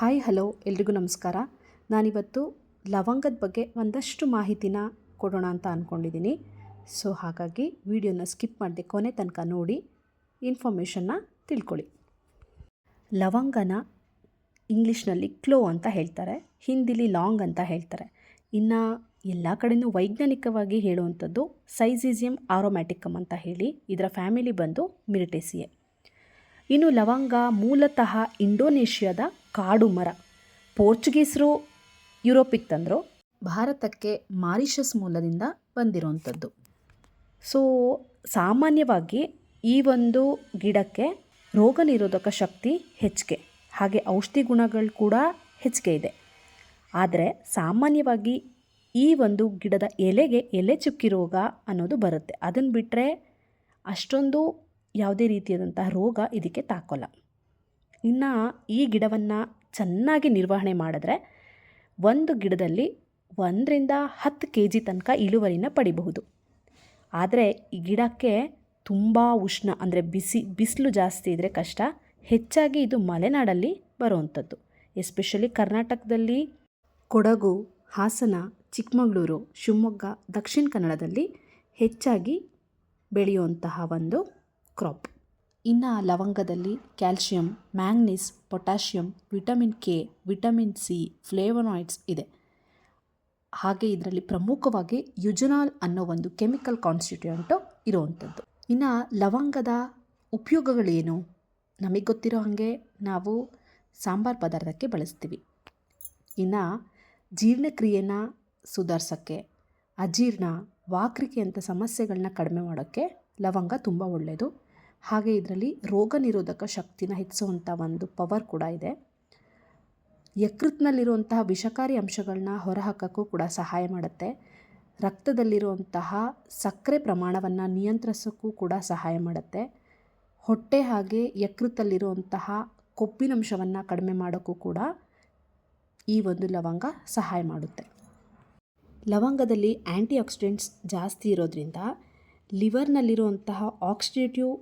Hi, hello, ಎಲ್ರಿಗೂ ನಮಸ್ಕಾರ. ನಾನಿವತ್ತು ಲವಂಗದ ಬಗ್ಗೆ ಒಂದಷ್ಟು ಮಾಹಿತಿನ ಕೊಡೋಣ ಅಂತ ಅಂದ್ಕೊಂಡಿದ್ದೀನಿ ಸೊ, ಹಾಗಾಗಿ ವಿಡಿಯೋನ ಸ್ಕಿಪ್ ಮಾಡದೆ ಕೊನೆ ತನಕ ನೋಡಿ, ಇನ್ಫಾರ್ಮೇಷನ್ನ ತಿಳ್ಕೊಳ್ಳಿ. ಲವಂಗನ ಇಂಗ್ಲೀಷ್ನಲ್ಲಿ ಕ್ಲೋ ಅಂತ ಹೇಳ್ತಾರೆ, ಹಿಂದಿಲಿ ಲಾಂಗ್ ಅಂತ ಹೇಳ್ತಾರೆ. ಇನ್ನು ಎಲ್ಲ ಕಡೆಯೂ ವೈಜ್ಞಾನಿಕವಾಗಿ ಹೇಳುವಂಥದ್ದು ಸೈಜಿಸಿಯಂ ಆರೋಮ್ಯಾಟಿಕಮ್ ಅಂತ ಹೇಳಿ, ಇದರ ಫ್ಯಾಮಿಲಿ ಬಂದು ಮಿರಿಟೇಸಿಯೆ. ಇನ್ನು ಲವಂಗ ಮೂಲತಃ ಇಂಡೋನೇಷ್ಯಾದ ಕಾಡು ಮರ ಪೋರ್ಚುಗೀಸರು, ಯುರೋಪಿಗೆ ತಂದರು. ಭಾರತಕ್ಕೆ ಮಾರಿಷಸ್ ಮೂಲದಿಂದ ಬಂದಿರುವಂಥದ್ದು ಸೊ, ಸಾಮಾನ್ಯವಾಗಿ ಈ ಒಂದು ಗಿಡಕ್ಕೆ ರೋಗ ನಿರೋಧಕ ಶಕ್ತಿ ಹೆಚ್ಚಿಗೆ, ಹಾಗೆ ಔಷಧಿ ಗುಣಗಳು ಕೂಡ ಹೆಚ್ಚಿಗೆ ಇದೆ. ಆದರೆ ಸಾಮಾನ್ಯವಾಗಿ ಈ ಒಂದು ಗಿಡದ ಎಲೆಗೆ ಎಲೆ ಚುಕ್ಕಿ ರೋಗ ಅನ್ನೋದು ಬರುತ್ತೆ. ಅದನ್ನು ಬಿಟ್ಟರೆ ಅಷ್ಟೊಂದು ಯಾವುದೇ ರೀತಿಯಾದಂತಹ ರೋಗ ಇದಕ್ಕೆ ತಾಕೋಲ್ಲ. ಇನ್ನು ಈ ಗಿಡವನ್ನು ಚೆನ್ನಾಗಿ ನಿರ್ವಹಣೆ ಮಾಡಿದ್ರೆ ಒಂದು ಗಿಡದಲ್ಲಿ ಒಂದರಿಂದ ಹತ್ತು ಕೆ ಜಿ ತನಕ ಇಳುವರಿನ ಪಡಿಬಹುದು. ಆದರೆ ಈ ಗಿಡಕ್ಕೆ ತುಂಬ ಉಷ್ಣ, ಅಂದರೆ ಬಿಸಿ, ಬಿಸಿಲು ಜಾಸ್ತಿ ಇದ್ದರೆ ಕಷ್ಟ. ಹೆಚ್ಚಾಗಿ ಇದು ಮಲೆನಾಡಲ್ಲಿ ಬರುವಂಥದ್ದು. ಎಸ್ಪೆಷಲಿ ಕರ್ನಾಟಕದಲ್ಲಿ ಕೊಡಗು, ಹಾಸನ, ಚಿಕ್ಕಮಗಳೂರು, ಶಿವಮೊಗ್ಗ, ದಕ್ಷಿಣ ಕನ್ನಡದಲ್ಲಿ ಹೆಚ್ಚಾಗಿ ಬೆಳೆಯುವಂತಹ ಒಂದು ಕ್ರಾಪ್. ಇನ್ನು ಲವಂಗದಲ್ಲಿ calcium, manganese, potassium, vitamin K, vitamin C, flavonoids ಇದೆ. ಹಾಗೆ ಇದರಲ್ಲಿ ಪ್ರಮುಖವಾಗಿ ಯುಜನಾಲ್ ಅನ್ನೋ ಒಂದು ಕೆಮಿಕಲ್ ಕಾನ್ಸ್ಟಿಟ್ಯೂಂಟು ಇರುವಂಥದ್ದು. ಇನ್ನು ಲವಂಗದ ಉಪಯೋಗಗಳೇನು? ನಮಗೆ ಗೊತ್ತಿರೋ ಹಾಗೆ ನಾವು ಸಾಂಬಾರು ಪದಾರ್ಥಕ್ಕೆ ಬಳಸ್ತೀವಿ. ಇನ್ನು ಜೀರ್ಣಕ್ರಿಯೆನ ಸುಧಾರಿಸೋಕ್ಕೆ, ಅಜೀರ್ಣ ವಾಕರಿಕೆ ಅಂತ ಸಮಸ್ಯೆಗಳನ್ನ ಕಡಿಮೆ ಮಾಡೋಕ್ಕೆ ಲವಂಗ ತುಂಬ ಒಳ್ಳೆಯದು. ಹಾಗೆ ಇದರಲ್ಲಿ ರೋಗ ನಿರೋಧಕ ಶಕ್ತಿನ ಹೆಚ್ಚಿಸುವಂಥ ಒಂದು ಪವರ್ ಕೂಡ ಇದೆ. ಯಕೃತ್ನಲ್ಲಿರುವಂತಹ ವಿಷಕಾರಿ ಅಂಶಗಳನ್ನ ಹೊರಹಾಕೋಕ್ಕೂ ಕೂಡ ಸಹಾಯ ಮಾಡುತ್ತೆ. ರಕ್ತದಲ್ಲಿರುವಂತಹ ಸಕ್ಕರೆ ಪ್ರಮಾಣವನ್ನು ನಿಯಂತ್ರಿಸೋಕ್ಕೂ ಕೂಡ ಸಹಾಯ ಮಾಡುತ್ತೆ. ಹೊಟ್ಟೆ ಹಾಗೆ ಯಕೃತ್ತಲ್ಲಿರುವಂತಹ ಕೊಬ್ಬಿನಂಶವನ್ನು ಕಡಿಮೆ ಮಾಡೋಕ್ಕೂ ಕೂಡ ಈ ಒಂದು ಲವಂಗ ಸಹಾಯ ಮಾಡುತ್ತೆ. ಲವಂಗದಲ್ಲಿ ಆ್ಯಂಟಿ ಆಕ್ಸಿಡೆಂಟ್ಸ್ ಜಾಸ್ತಿ ಇರೋದ್ರಿಂದ ಲಿವರ್ನಲ್ಲಿರುವಂತಹ ಆಕ್ಸಿಡೇಟಿವ್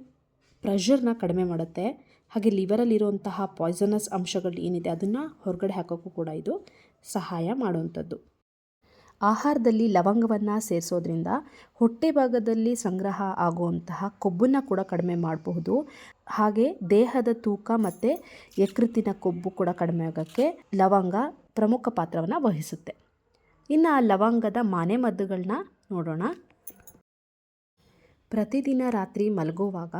ಪ್ರೆಷರ್ನ ಕಡಿಮೆ ಮಾಡುತ್ತೆ. ಹಾಗೆ ಲಿವರಲ್ಲಿರುವಂತಹ ಪಾಯ್ಸನಸ್ ಅಂಶಗಳು ಏನಿದೆ ಅದನ್ನು ಹೊರಗಡೆ ಹಾಕೋಕ್ಕೂ ಕೂಡ ಇದು ಸಹಾಯ ಮಾಡುವಂಥದ್ದು. ಆಹಾರದಲ್ಲಿ ಲವಂಗವನ್ನು ಸೇರಿಸೋದ್ರಿಂದ ಹೊಟ್ಟೆ ಭಾಗದಲ್ಲಿ ಸಂಗ್ರಹ ಆಗುವಂತಹ ಕೊಬ್ಬನ್ನು ಕೂಡ ಕಡಿಮೆ ಮಾಡಬಹುದು. ಹಾಗೆ ದೇಹದ ತೂಕ ಮತ್ತು ಯಕೃತ್ತಿನ ಕೊಬ್ಬು ಕೂಡ ಕಡಿಮೆ ಆಗೋಕ್ಕೆ ಲವಂಗ ಪ್ರಮುಖ ಪಾತ್ರವನ್ನು ವಹಿಸುತ್ತೆ. ಇನ್ನು ಆ ಲವಂಗದ ಮನೆಮದ್ದುಗಳನ್ನ ನೋಡೋಣ. ಪ್ರತಿದಿನ ರಾತ್ರಿ ಮಲಗುವಾಗ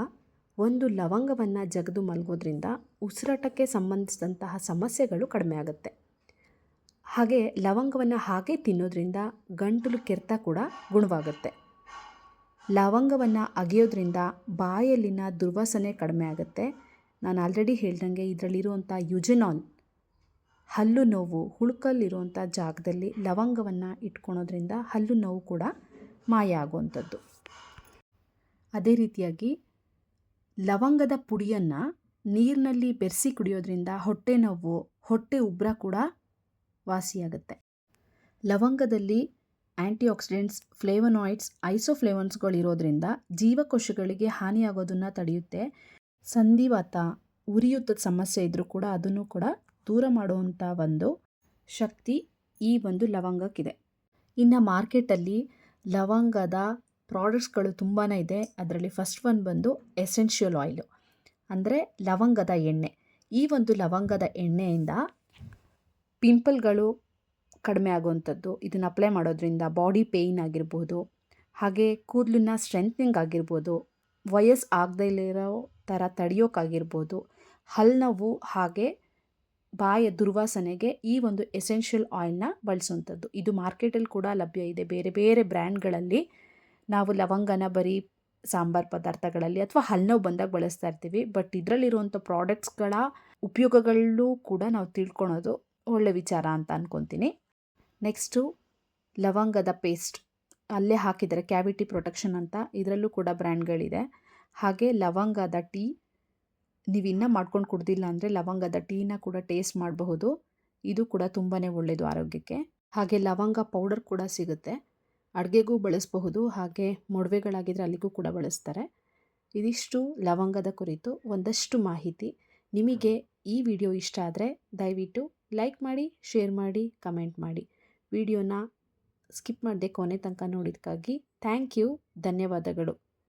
ಒಂದು ಲವಂಗವನ್ನು ಜಗದು ಮಲಗೋದ್ರಿಂದ ಉಸಿರಾಟಕ್ಕೆ ಸಂಬಂಧಿಸಿದಂತಹ ಸಮಸ್ಯೆಗಳು ಕಡಿಮೆ ಆಗುತ್ತೆ. ಹಾಗೆ ಲವಂಗವನ್ನು ಹಾಗೆ ತಿನ್ನೋದ್ರಿಂದ ಗಂಟಲು ಕೆರೆತ ಕೂಡ ಗುಣವಾಗುತ್ತೆ. ಲವಂಗವನ್ನು ಅಗೆಯೋದ್ರಿಂದ ಬಾಯಲ್ಲಿನ ದುರ್ವಾಸನೆ ಕಡಿಮೆ ಆಗುತ್ತೆ. ನಾನು ಆಲ್ರೆಡಿ ಹೇಳ್ದಂಗೆ ಇದರಲ್ಲಿರುವಂಥ ಯುಜೆನಾಲ್, ಹಲ್ಲು ನೋವು, ಹುಳುಕಲ್ಲಿರುವಂಥ ಜಾಗದಲ್ಲಿ ಲವಂಗವನ್ನು ಇಟ್ಕೊಳೋದ್ರಿಂದ ಹಲ್ಲು ನೋವು ಕೂಡ ಮಾಯ ಆಗುವಂಥದ್ದು. ಅದೇ ರೀತಿಯಾಗಿ ಲವಂಗದ ಪುಡಿಯನ್ನು ನೀರಿನಲ್ಲಿ ಬೆರೆಸಿ ಕುಡಿಯೋದ್ರಿಂದ ಹೊಟ್ಟೆ ನೋವು, ಹೊಟ್ಟೆ ಉಬ್ಬರ ಕೂಡ ವಾಸಿಯಾಗುತ್ತೆ. ಲವಂಗದಲ್ಲಿ ಆ್ಯಂಟಿ ಆಕ್ಸಿಡೆಂಟ್ಸ್ ಫ್ಲೇವನಾಯ್ಡ್ಸ್, ಐಸೋಫ್ಲೇವನ್ಸ್ಗಳಿರೋದ್ರಿಂದ ಜೀವಕೋಶಗಳಿಗೆ ಹಾನಿಯಾಗೋದನ್ನು ತಡೆಯುತ್ತೆ. ಸಂಧಿವಾತ ಉರಿಯುತ್ತದ ಸಮಸ್ಯೆ ಇದ್ದರೂ ಕೂಡ ಅದನ್ನು ಕೂಡ ದೂರ ಮಾಡುವಂಥ ಒಂದು ಶಕ್ತಿ ಈ ಒಂದು ಲವಂಗಕ್ಕಿದೆ. ಇನ್ನು ಮಾರ್ಕೆಟಲ್ಲಿ ಲವಂಗದ ಪ್ರಾಡಕ್ಟ್ಸ್ಗಳು ತುಂಬಾ ಇದೆ. ಅದರಲ್ಲಿ ಫಸ್ಟ್ ಒನ್ ಬಂದು ಎಸೆನ್ಷಿಯಲ್ ಆಯಿಲು. ಅಂದರೆ ಲವಂಗದ ಎಣ್ಣೆ. ಈ ಒಂದು ಲವಂಗದ ಎಣ್ಣೆಯಿಂದ ಪಿಂಪಲ್ಗಳು ಕಡಿಮೆ ಆಗುವಂಥದ್ದು, ಇದನ್ನು ಅಪ್ಲೈ ಮಾಡೋದ್ರಿಂದ ಬಾಡಿ ಪೇಯ್ನ್ ಆಗಿರ್ಬೋದು, ಹಾಗೆ ಕೂದಲನ್ನ ಸ್ಟ್ರೆಂತ್ನಿಂಗ್ ಆಗಿರ್ಬೋದು, ವಯಸ್ಸು ಆಗದೇ ಇರೋ ಥರ ತಡೆಯೋಕ್ಕಾಗಿರ್ಬೋದು ಹಲ್ನವು ಹಾಗೆ ಬಾಯ ದುರ್ವಾಸನೆಗೆ ಈ ಒಂದು ಎಸೆನ್ಷಿಯಲ್ ಆಯಿಲ್ನ ಬಳಸುವಂಥದ್ದು. ಇದು ಮಾರ್ಕೆಟಲ್ಲಿ ಕೂಡ ಲಭ್ಯ ಇದೆ. ಬೇರೆ ಬೇರೆ ಬ್ರ್ಯಾಂಡ್ಗಳಲ್ಲಿ ನಾವು ಲವಂಗನ ಬರೀ ಸಾಂಬಾರು ಪದಾರ್ಥಗಳಲ್ಲಿ ಅಥವಾ ಹಲ್ನೋವು ಬಂದಾಗ ಬಳಸ್ತಾ ಇರ್ತೀವಿ. ಬಟ್ ಇದರಲ್ಲಿರುವಂಥ ಪ್ರಾಡಕ್ಟ್ಸ್ಗಳ ಉಪಯೋಗಗಳಲ್ಲೂ ಕೂಡ ನಾವು ತಿಳ್ಕೊಳೋದು ಒಳ್ಳೆ ವಿಚಾರ ಅಂತ ಅಂದ್ಕೊತೀನಿ ನೆಕ್ಸ್ಟು ಲವಂಗದ ಪೇಸ್ಟ್. ಅಲ್ಲೇ ಹಾಕಿದರೆ ಕ್ಯಾವಿಟಿ ಪ್ರೊಟೆಕ್ಷನ್ ಅಂತ ಇದರಲ್ಲೂ ಕೂಡ ಬ್ರ್ಯಾಂಡ್ಗಳಿದೆ. ಹಾಗೆ ಲವಂಗದ ಟೀ. ನೀವು ಇನ್ನೂ ಮಾಡ್ಕೊಂಡು ಕುಡ್ದಿಲ್ಲ ಅಂದರೆ ಲವಂಗದ ಟೀನ ಕೂಡ ಟೇಸ್ಟ್ ಮಾಡಬಹುದು. ಇದು ಕೂಡ ತುಂಬಾ ಒಳ್ಳೆಯದು ಆರೋಗ್ಯಕ್ಕೆ. ಹಾಗೆ ಲವಂಗ ಪೌಡರ್ ಕೂಡ ಸಿಗುತ್ತೆ. ಅಡುಗೆಗೂ ಬಳಸಬಹುದು, ಹಾಗೆ ಮೊಡವೆಗಳಾಗಿದ್ದರೆ ಅಲ್ಲಿಗೂ ಕೂಡ ಬಳಸ್ತಾರೆ. ಇದಿಷ್ಟು ಲವಂಗದ ಕುರಿತು ಒಂದಷ್ಟು ಮಾಹಿತಿ. ನಿಮಗೆ ಈ ವಿಡಿಯೋ ಇಷ್ಟ ಆದರೆ ದಯವಿಟ್ಟು ಲೈಕ್ ಮಾಡಿ, ಶೇರ್ ಮಾಡಿ, ಕಮೆಂಟ್ ಮಾಡಿ. ವಿಡಿಯೋನ ಸ್ಕಿಪ್ ಮಾಡದೆ ಕೊನೆ ತನಕ ನೋಡಿದ್ದಕ್ಕಾಗಿ ಥ್ಯಾಂಕ್ ಯು, ಧನ್ಯವಾದಗಳು.